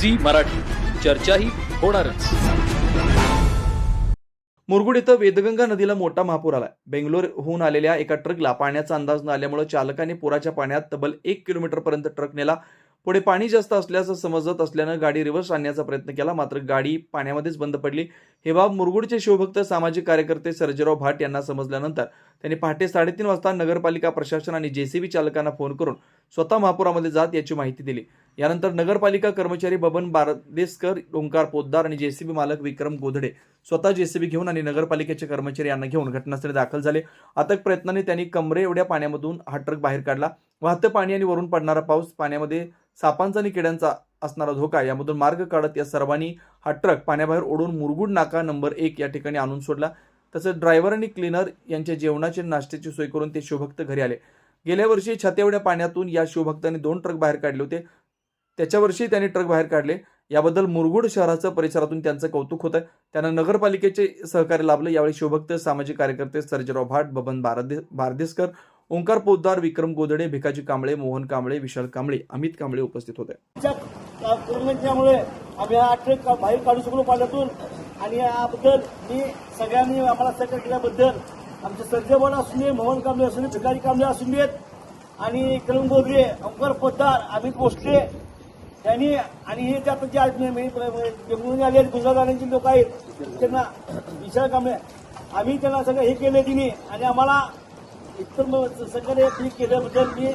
Zee Marathi. चर्चाही होणारच. मुरगुड इथं वेदगंगा नदीला मोठा महापूर आलाय. बेंगलोरहून आलेल्या एका ट्रकला पाण्याचा अंदाज न आल्यामुळे चालकाने पुराच्या पाण्यात तब्बल एक किलोमीटरपर्यंत ट्रक नेला. पुढे पाणी जास्त असल्याचं समजत असल्यानं गाडी रिव्हर्स आणण्याचा प्रयत्न केला मात्र गाडी पाण्यामध्येच बंद पडली. हे बाब मुरगुडचे शिवभक्त सामाजिक कार्यकर्ते सर्जेराव भाट यांना समजल्यानंतर त्यांनी पहाटे साडेतीन वाजता नगरपालिका प्रशासन आणि जेसीबी चालकांना फोन करून स्वतः महापुरामध्ये जात याची माहिती दिली. यानंतर नगरपालिका कर्मचारी बबन बारदेसकर ओंकार पोद्दार आणि जेसीबी मालक विक्रम गोधडे स्वतः जेसीबी घेऊन आणि नगरपालिकेचे कर्मचारी यांना घेऊन घटनास्थळी दाखल झाले. अथक प्रयत्नाने त्यांनी कमरे एवढ्या पाण्यामधून हा ट्रक बाहेर काढला. वाहतं पाणी आणि वरून पडणारा पाऊस पाण्यामध्ये सापांचा आणि किड्यांचा असणारा धोका यामधून मार्ग काढत या सर्वांनी हा ट्रक पाण्याबाहेर ओढून मुरगुड नाका नंबर एक या ठिकाणी आणून सोडला. तसंच ड्रायव्हर आणि क्लीनर यांच्या जेवणाचे नाश्त्याची सोय करून ते शिवभक्त घरी आले. गेल्या वर्षी छातेवड्या पाण्यातून या शिवभक्तांनी दोन ट्रक बाहेर काढले होते. त्याच्या वर्षी त्यांनी ट्रक बाहेर काढले. याबद्दल मुरगुड शहराचं परिसरातून त्यांचं कौतुक होतं त्यांना नगरपालिकेचे सहकार्य लाभलं. यावेळी शिवभक्त सामाजिक कार्यकर्ते सर्जेराव भाट बबन बारदे बारदेसकर ओंकार पोद्दार विक्रम गोदडे भिकाजी कांबळे मोहन कांबळे विशाल कांबळे अमित कांबळे उपस्थित होते. च्या आम्ही हा ट्रक बाहेर काढू शकलो पाण्यातून. आणि याबद्दल मी सगळ्यांनी आम्हाला सहकार्य केल्याबद्दल आमचे सर्जेबॉल असून दे मोहन कांबळे असून दे भिकारी कांबळे असून देत आणि विक्रम गोदरे ओंकार पोद्दार अमित पोस्टे त्यांनी आणि हे त्यात जे आज बेंगळूर आले आहेत म्हणजे म्हणजे म्हणजे गुजरात लोक आहेत त्यांना विचार कामे आम्ही त्यांना सगळं हे केलं तिने आणि आम्हाला इतर मग सहकार्य हे केल्याबद्दल मी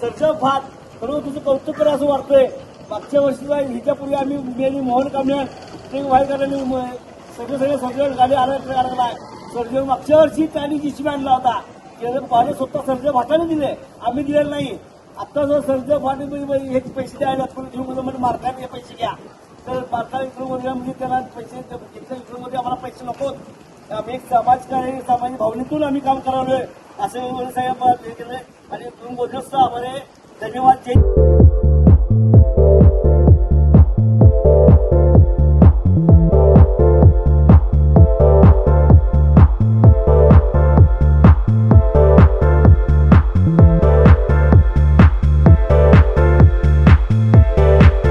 सरचं भात सर्व तुझं कौतुक करा असं वाटतंय. मागच्या वर्षीला ह्याच्यापूर्वी आम्ही मी आणि मोहन कामणे ते वाय सगळे सगळे सर्जन गाडी आला लागला सर्जे मागच्या वर्षी त्यांनी जिशी आणला होता त्याचं पाणी स्वतः सर्ज भाटाने दिले आम्ही दिलेलं नाही. आता जर सर्जे म्हणजे हे पैसे द्यायला म्हणजे मार्कात हे पैसे घ्या. तर मार्का इकडून म्हणजे त्यांना पैसे इकडून आम्हाला पैसे नकोत आम्ही एक समाजकार्य सामाजिक भावनेतून आम्ही काम करावलोय असं साहेब हे केलंय. आणि तुम्ही बोलत आम्हाला धन्यवाद जय